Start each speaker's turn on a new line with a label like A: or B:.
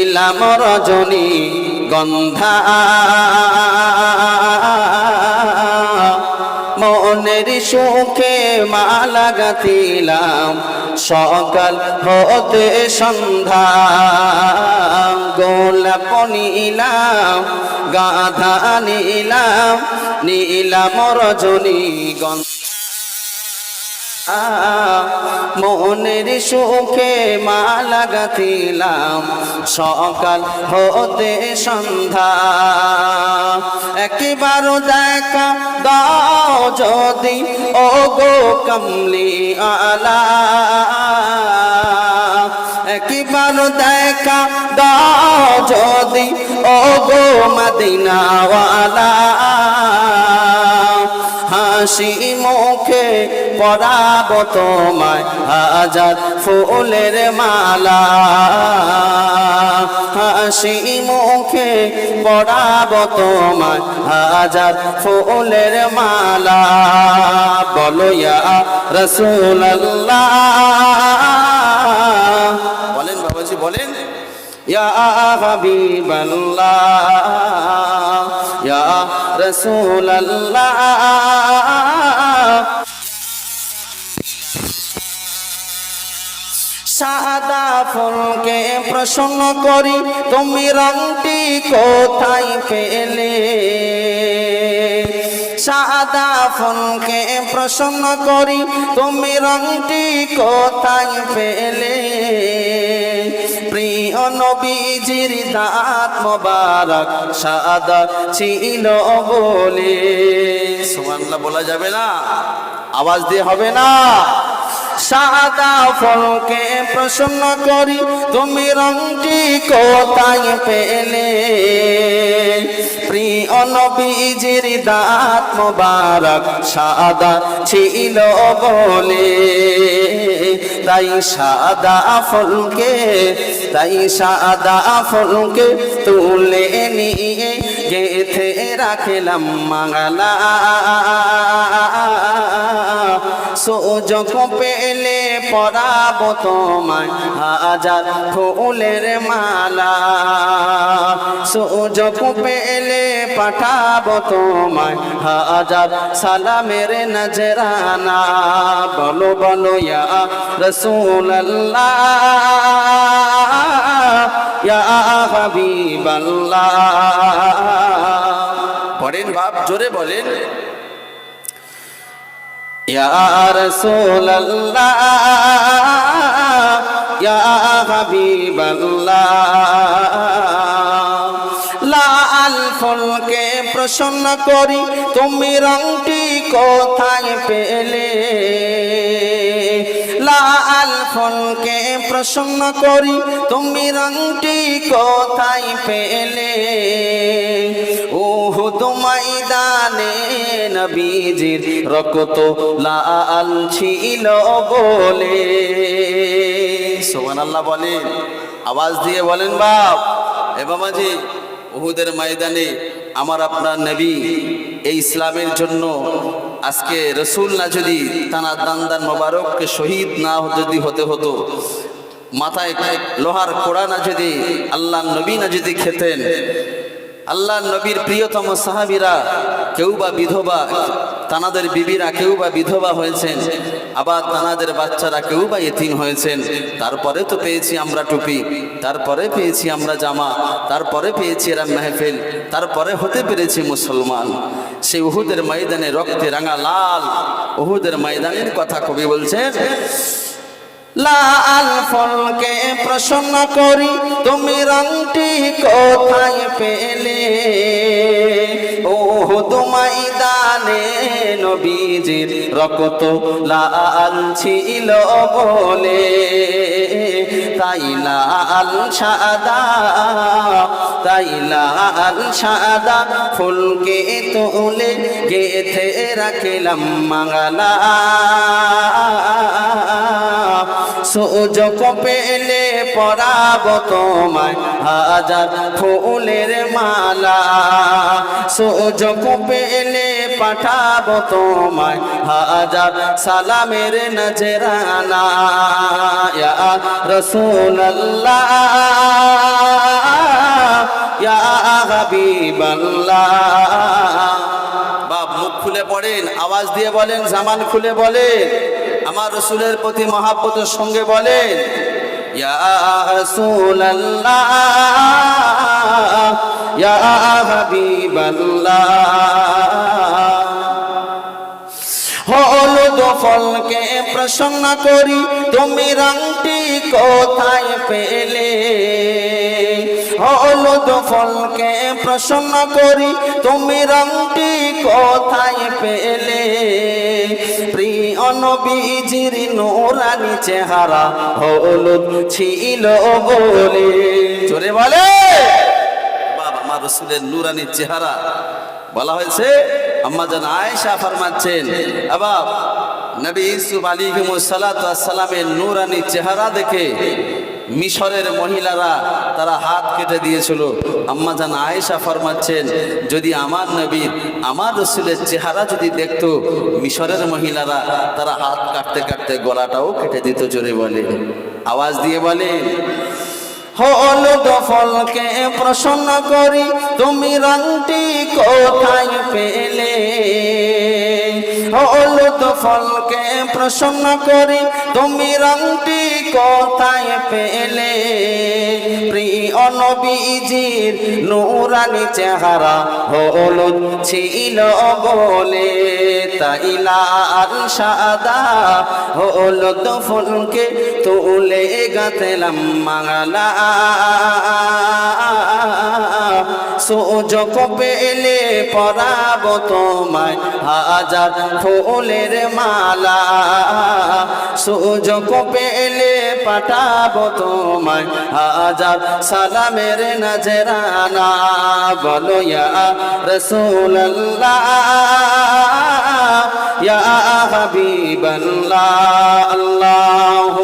A: ইলাম রজনী গন্ধা। মনের সুখে মালা গাথিলাম, সকাল হতে সন্ধ্যা। গোলাপ নিলাম, গাধা নিলাম, নীলাম রজনী গন্ধা। মনের সুখে মালা গাথিলাম। সকাল হতে সন্ধ্যা। একবার দেখা দাও যদি ও গো কমলি আলা। একবার দেখা দাও যদি ও গো মদিনাওয়ালা। হাসি মুখে পরাব তোমায় হাজার ফুলের মালা। হাসি মুখে পরাব তোমায় হাজার ফুলের মালা। বলো, ইয়া রসুল্লাহ বলেন বাবাজি, বলেন। ইয়া হাবিবাল্লাহ। ইয়া রাসূলুল্লাহ। প্রসন্ন করি, তুমি রংটি কোথায় পেলে? সাদা ফুলকে প্রসন্ন করি, তুমি রংটি কোথায় পেলে? প্রিয় নবীজির দাঁত মোবারক সাদা ছিল বলে। সুবহানাল্লাহ, বলা যাবে না? আওয়াজ দিয়ে হবে না? সাদা ফলকে প্রসন্ন করি, তুমি রংটি কোথায় পেলে? প্রিয় নবীজির দাঁত মোবারক সাদা ছিল বলে। তাই সাদা ফলকে, তাই সাদা ফলকে তুলে নিয়ে গেথে রাখলাম মাঙালা সুযোগ পেলে পরাব তোমায় হাজার ফুলের মালা সুযোগ পেলে পাঠাবো তোমায় হাজার সালামের নজরানা বলো বলো ইয়া রসুল্লাহ ইয়া হাবিবাল্লাহ পড়েন বাপ জোরে বলেন। ইয়া রাসূলুল্লাহ, ইয়া হাবিবাল্লাহ, লা আলফুলকে করি, তুমি রংটি কোথায় পেলে? লা আলফুলকে প্রসন্ন করি, তুমি রংটি কোথায় পেলে? উহুদ ময়দানে নবীজির রক্ত লাল ছিল বলে। সুবহানাল্লাহ বলেন, আওয়াজ দিয়ে বলেন, বাপ, এ বাবাজি, উহুদের ময়দানে আমার আপনার নবী এই ইসলামের জন্য আজকে রসুল না যদি তানা দান্দান মোবারককে শহীদ না যদি হতে হতো, মাথায় লোহার কোড়া না যদি আল্লাহ নবী না যদি খেতেন আল্লাহ নবীর প্রিয়তম সাহাবিরা কেউ বা বিধবা, তানাদের বিবিরা কেউ বা বিধবা হয়েছেন, আবার তানাদের বাচ্চারা কেউ বা এতিম হয়েছেন। তারপরে তো পেয়েছি আমরা টুপি, তারপরে পেয়েছি আমরা জামা, তারপরে পেয়েছি এরা মেহফিল, তারপরে হতে পেরেছি মুসলমান। সেই উহুদের ময়দানে রক্তে রাঙা লাল উহুদের ময়দানের কথা কবি বলছেন লাল ফলকে প্রসন্ন করি, তুমি রংটি কোথায় পেলে? ও ময়দানে নবীজির রক্ত লাল ছিল বলে। তাই লাল সাদা, তাই লাল সাদা ফুলকে তুলে গেথে রাখিলাম মাঙ্গালা সুযোগ পেলে পরাব তোমায়, হাজার ফুলের মালা। সুযোগ পেলে পাঠাবো তোমায়, হাজার সালামের নজরানা। রাসূলুল্লাহ হাবিবাল্লাহ। বাপ মুখ খুলে পড়েন আওয়াজ দিয়ে বলেন, জামান খুলে বলেন। আমার রসুলের প্রতি মহাব্বতের সঙ্গে বলেন ফলকে প্রসন্ন করি, তুমি রংটি কোথায় পেলে? হলুদ ফলকে প্রসন্ন করি, তুমি রংটি কোথায় পেলে? নবীজির নোরানি চেহারা হলুদ ছিল বলে। জোরে বলে। বাবা আমার রসুলের নুরানি চেহারা বলা হয়েছে। আম্মা জান আয়েশা ফরমাচ্ছেন আবার নবী ইউসুফ আলাইহিমুসসালামের নুরানি চেহারা দেখে মিশরের মহিলারা তারা হাত কেটে দিয়েছিল। আম্মা জান আয়েশা ফরমাচ্ছেন, যদি আমার নবীর আমার রসুলের চেহারা যদি দেখতো, মিশরের মহিলারা তারা হাত কাটতে কাটতে গলাটাও কেটে দিত জোরে বলে। আওয়াজ দিয়ে বলে হলুদ ফলকে প্রসন্ন করি, তুমি রংটি কোথায় পেলে? হলুদ ফলকে প্রসন্ন করি, তুমি রংটি কোথায় পেলে প্রিয় নবীজির নুরানি চেহারা ছিল বলে, তাই সাদা হলুদ তুলে গাতেলাম মালা। সুযোগ পেলে পরাব তোমায় হাজার ফুলের মালা। সুযোগ পেলে পাঠাব তোমায়। হাজার সালামের নজরানা বলো ইয়া রসুল্লাহ ইয়া হাবিবাল্লাহ আল্লাহ